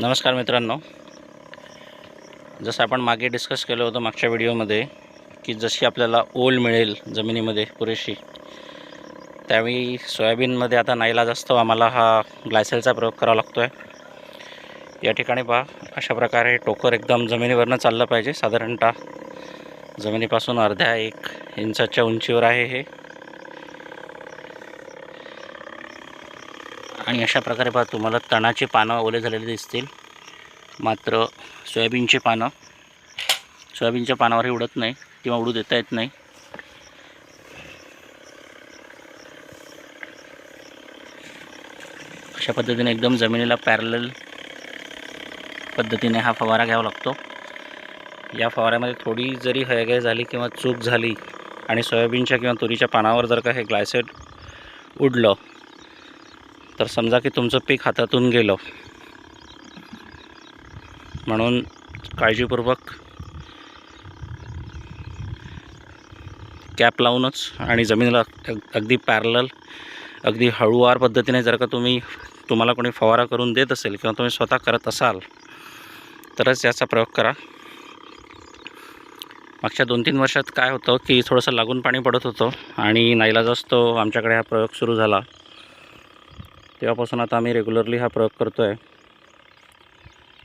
नमस्कार मित्रांनो. जसं आपण मागे डिस्कस केलं होतं मागच्या व्हिडिओमध्ये की जशी आपल्याला ओल मिळेल जमिनीमध्ये पुरेशी त्यावेळी सोयाबीनमध्ये आता नाईलाज असतो आम्हाला हा ग्लायसेलचा प्रयोग करावा लागतो आहे या ठिकाणी पहा अशा प्रकारे टोकर एकदम जमिनीवरनं चाललं पाहिजे. साधारणतः जमिनीपासून अर्ध्या एक इंचाच्या उंचीवर आहे हे. आणि अशा प्रकारे पहा तुम्हाला तणाचे पानं ओले झालेले दिसतील. मात्र सोयाबीनचे पानं सोयाबीनच्या पानावरही उडत नाही किंवा उडू देता येत नाही. अशा पद्धतीने एकदम जमिनीला पॅरल पद्धतीने हा फवारा घ्यावा लागतो. या फवाऱ्यामध्ये थोडी जरी हयगय झाली किंवा चूक झाली आणि सोयाबीनच्या किंवा तुरीच्या पानावर जर का हे ग्लायसेट उडलं तर समजा की तुमचं पीक हातातून गेलं. म्हणून काळजीपूर्वक कॅप लावूनच आणि जमिनीला अगदी पॅरलल अगदी हळूवार पद्धतीने जर का तुम्ही तुम्हाला कोणी फवारा करून देत असेल किंवा तुम्ही स्वतः करत असाल तरच याचा प्रयोग करा. मागच्या दोन तीन वर्षात काय होतं की थोडंसं लागून पाणी पडत होतं आणि नाईलाजास्तव आमच्याकडे हा प्रयोग सुरू झाला. तेव्हापासून आता आम्ही रेग्युलरली हा प्रयोग करतो आहे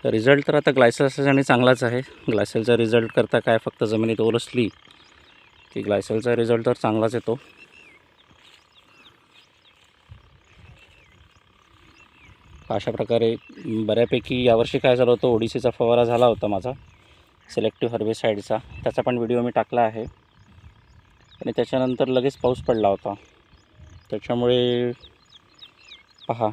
तर रिझल्ट तर आता ग्लायसेलसाठी चांगलाच आहे. ग्लायसेलचा रिझल्ट करता काय फक्त जमिनीत ओल असली की ग्लायसेलचा रिझल्ट तर चांगलाच येतो. अशा प्रकारे बऱ्यापैकी यावर्षी काय झालं होतं ओडिसीचा फवारा झाला होता माझा सिलेक्टिव्ह हर्बेसाईडचा त्याचा पण व्हिडिओ मी टाकला आहे. आणि त्याच्यानंतर लगेच पाऊस पडला होता. त्याच्यामुळे पहा.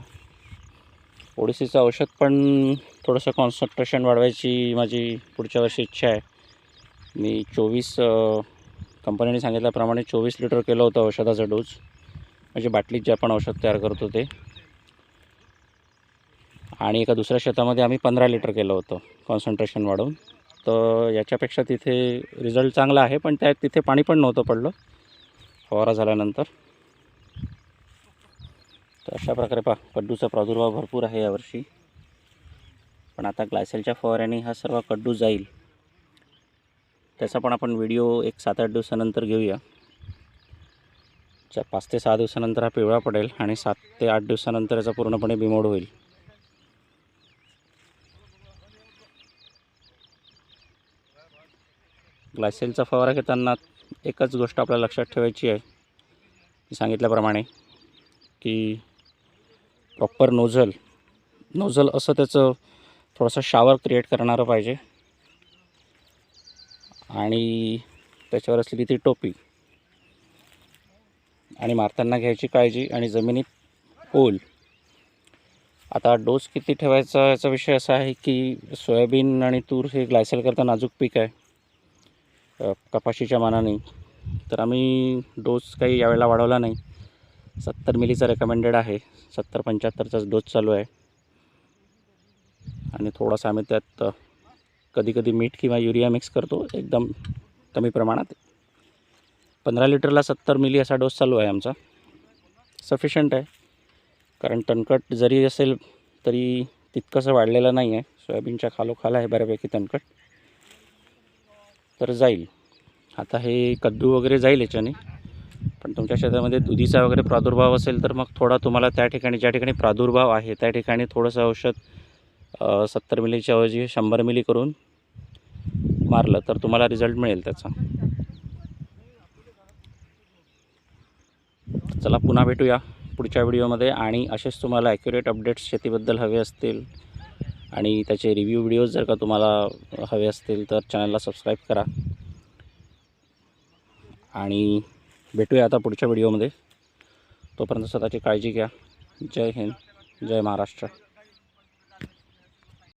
ओडिसीचं औषध पण थोडंसं कॉन्सन्ट्रेशन वाढवायची माझी पुढच्या वर्षी इच्छा आहे. मी चोवीस कंपनीने सांगितल्याप्रमाणे चोवीस लिटर केलं होतं औषधाचा डोस म्हणजे बाटलीत जे आपण औषध तयार करतो ते. आणि एका दुसऱ्या शेतामध्ये आम्ही पंधरा लिटर केलं होतं कॉन्सन्ट्रेशन वाढवून. तर याच्यापेक्षा तिथे रिझल्ट चांगला आहे पण त्या तिथे पाणी पण नव्हतं पडलं. फवारा झाल्यानंतर. तर अशा प्रकारे पहा कड्डूचा प्रादुर्भाव भरपूर आहे यावर्षी. पण आता ग्लायसेलच्या फवाऱ्याने हा सर्व कड्डू जाईल. त्याचा पण आपण व्हिडिओ एक सात आठ दिवसानंतर घेऊया. च्या पाच ते सहा दिवसानंतर हा पिवळा पडेल आणि सात ते आठ दिवसानंतर याचा पूर्णपणे बिमोड होईल. ग्लायसेलचा फवारा घेताना एकच गोष्ट आपल्याला लक्षात ठेवायची आहे. मी सांगितल्याप्रमाणे की प्रॉपर नोझल नोझल असं त्याचं थोडंसं शावर क्रिएट करणारं पाहिजे. आणि त्याच्यावर असलेली ती टोपी. आणि मारताना घ्यायची काळजी आणि जमिनीत ओल आता डोस किती ठेवायचा याचा विषय असा आहे की सोयाबीन आणि तूर हे ग्लायसेल करता नाजूक पीक आहे. कपाशीच्या मानाने. तर आम्ही डोस काही यावेळेला वाढवला नाही. सत्तर मिलीचा रेकमेंडेड आहे. सत्तर पंच्याहत्तरचाच डोस चालू आहे. आणि थोडासा आम्ही त्यात कधी कधी मीठ किंवा युरिया मिक्स करतो. एकदम कमी प्रमाणात. पंधरा लिटरला सत्तर मिली असा डोस चालू आहे आमचा. सफिशंट आहे. कारण तणकट जरी असेल तरी तितकंसं वाढलेलं नाही आहे. सोयाबीनच्या खालोखाल आहे बऱ्यापैकी तणकट तर जाईल. आता हे कद्दू वगैरे जाईल याच्याने. पण तुमच्या शेतामध्ये दुधीचा वगैरे प्रादुर्भाव असेल तर मग थोडा तुम्हाला त्या ठिकाणी ज्या ठिकाणी प्रादुर्भाव आहे त्या ठिकाणी थोडंसं औषध सत्तर मिलीच्या ऐवजी शंभर मिली करून मारलं तर तुम्हाला रिझल्ट मिळेल त्याचा. चला पुन्हा भेटूया पुढच्या व्हिडिओमध्ये आणि असेच तुम्हाला ॲक्युरेट अपडेट्स शेतीबद्दल हवे असतील आणि त्याचे रिव्ह्यू व्हिडिओज जर का तुम्हाला हवे असतील तर चॅनलला सबस्क्राईब करा. आणि भेटूया आता पुढच्या व्हिडिओमध्ये. तोपर्यंत स्वतःची काळजी घ्या. जय हिंद जय महाराष्ट्र.